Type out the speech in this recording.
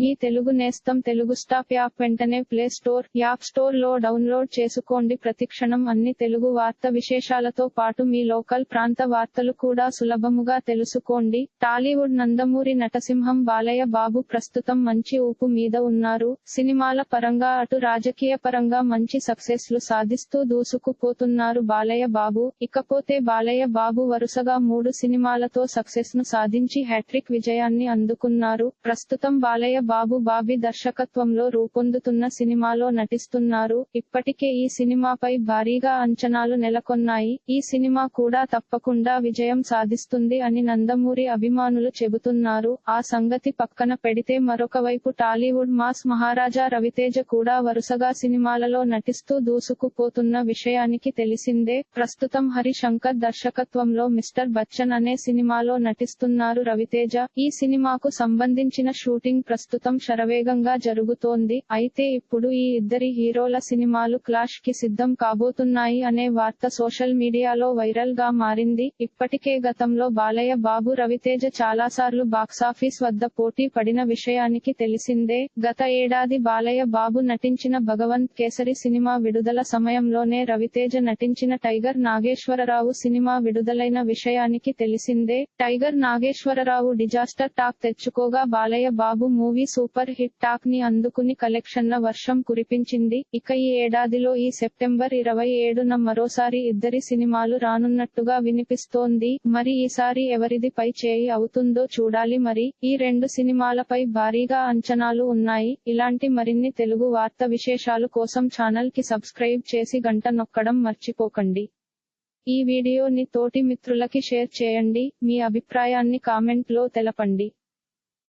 మీ తెలుగు నేస్తం Telugu stop app వెంటనే play store app స్టోర్లో డౌన్లోడ్ చేసుకోండి. ప్రతిక్షణం అన్ని తెలుగు వార్త విశేషాలతో పాటు మీ లోకల్ ప్రాంత వార్తలు కూడా సులభముగా తెలుసుకోండి. టాలీవుడ్ నందమూరి నటసింహం బాలయ్య బాబు ప్రస్తుతం మంచి ఊపు మీద ఉన్నారు. సినిమాల పరంగా అటు రాజకీయ పరంగా మంచి సక్సెస్లు సాధిస్తూ దూసుకుపోతున్నారు బాలయ్య బాబు. ఇకపోతే బాలయ్య బాబు వరుసగా మూడు సినిమాలతో సక్సెస్ను సాధించి హ్యాట్రిక్ విజయాన్ని అందుకున్నారు. ప్రస్తుతం బాలయ్య బాబు బాబి దర్శకత్వంలో రూపొందుతున్న సినిమాలో నటిస్తున్నారు. ఇప్పటికే ఈ సినిమాపై భారీగా అంచనాలు నెలకొన్నాయి. ఈ సినిమా కూడా తప్పకుండా విజయం సాధిస్తుంది అని నందమూరి అభిమానులు చెబుతున్నారు. ఆ సంగతి పక్కన పెడితే మరొక వైపు టాలీవుడ్ మాస్ మహారాజా రవితేజ కూడా వరుసగా సినిమాలలో నటిస్తూ దూసుకుపోతున్న విషయానికి తెలిసిందే. ప్రస్తుతం హరి శంకర్ దర్శకత్వంలో మిస్టర్ బచ్చన్ అనే సినిమాలో నటిస్తున్నారు రవితేజ. ఈ సినిమాకు సంబంధించిన షూటింగ్ ప్రస్తుతం శరవేగంగా జరుగుతోంది. అయితే ఇప్పుడు ఈ ఇద్దరి హీరోల సినిమాలు క్లాష్కి సిద్ధం కాబోతున్నాయి అనే వార్త సోషల్ మీడియాలో వైరల్గా మారింది. ఇప్పటికే గతంలో బాలయ్య బాబు రవితేజ చాలాసార్లు బాక్సాఫీస్ వద్ద పోటీ పడిన విషయానికి తెలిసిందే. గత ఏడాది బాలయ్య బాబు నటించిన భగవంత్ కేసరి సినిమా విడుదల సమయంలోనే రవితేజ నటించిన టైగర్ నాగేశ్వరరావు సినిమా విడుదలైన విషయానికి తెలిసిందే. Tiger Nageswararao disaster talk తెచ్చుకోగా Balayya Babu movie movie super hit టాక్ని అందుకుని కలెక్షన్ల వర్షం కురిపించింది. ఇక ఈ ఏడాదిలో ఈ సెప్టెంబర్ ఇరవై ఏడున మరోసారి ఇద్దరి సినిమాలు రానున్నట్టుగా వినిపిస్తోంది. మరి ఈసారి ఎవరిది పై చేయి అవుతుందో చూడాలి మరి. ఈ రెండు సినిమాలపై భారీగా అంచనాలు ఉన్నాయి. ఇలాంటి మరిన్ని తెలుగు వార్త విశేషాలు కోసం ఛానల్కి సబ్స్క్రైబ్ చేసి గంట నొక్కడం మర్చిపోకండి. ఈ వీడియోని తోటి మిత్రులకి షేర్ చేయండి. మీ అభిప్రాయాన్ని కామెంట్లో తెలపండి.